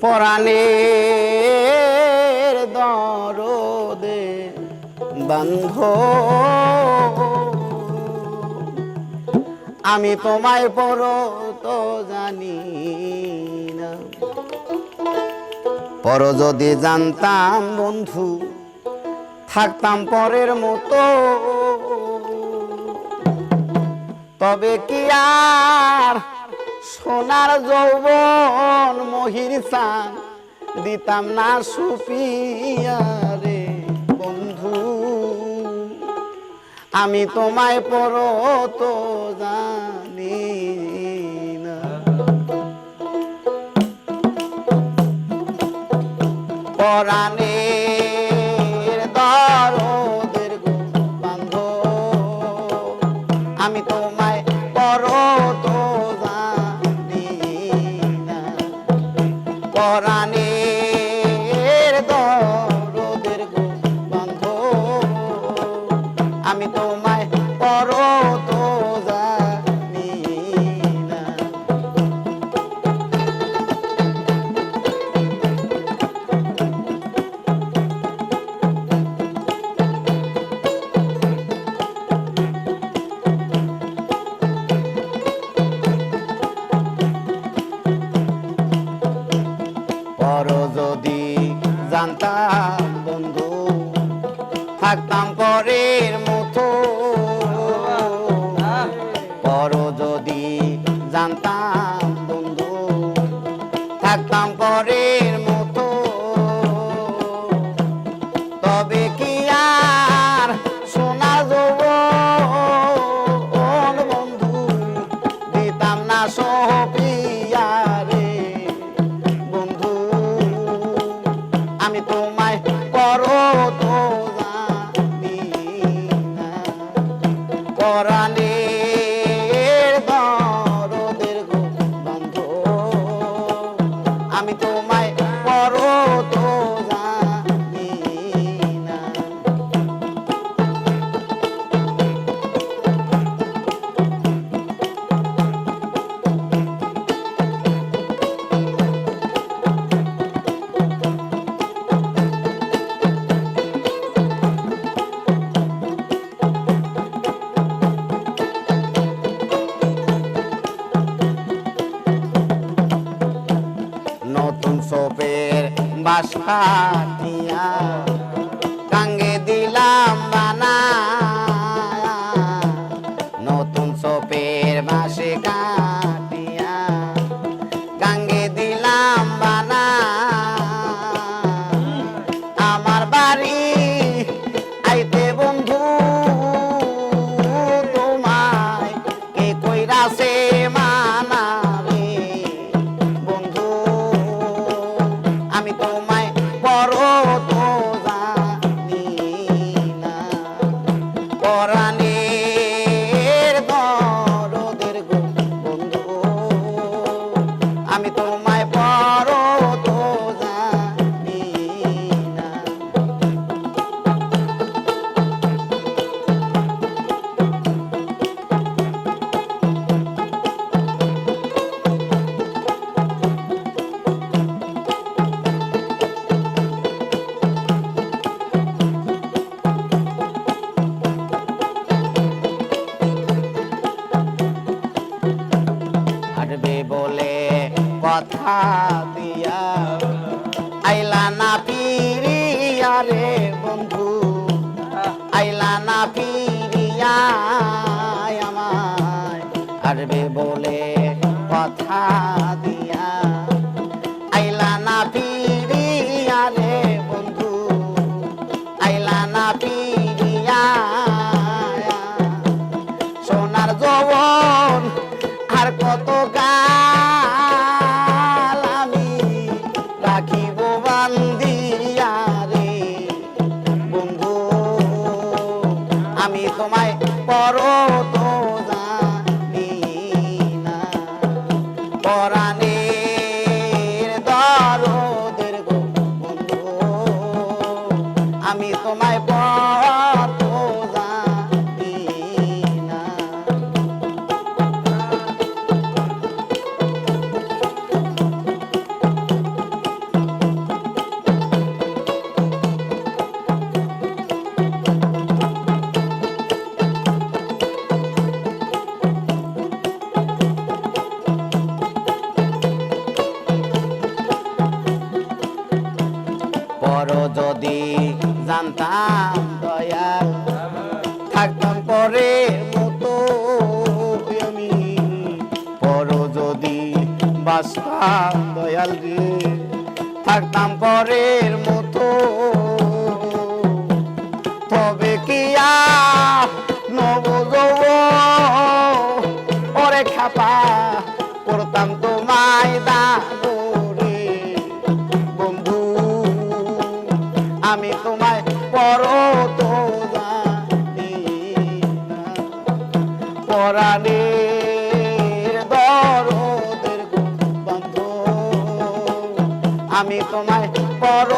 পরাণের দরদে বন্ধ আমি তোমায় পর তো জানি না। পর যদি জানতাম বন্ধু, থাকতাম পরের মতো। তবে কি আর সোনার যৌবন মহির চান দিতাম না সুপিয়ারে বন্ধু। আমি তোমায় পড়ো তো জানি পরাণে পরাণে থাকতাম পরের বাসা দিয়া Bora. পারবে বলে কথা দিয়া। আইলা না পিরিয়া রে বন্ধু, আইলা না পিরিয়া আমায়। আরবে বলে কথা দিয়া। দয়াল রে। থাকতাম পরের আমি তোমায় পর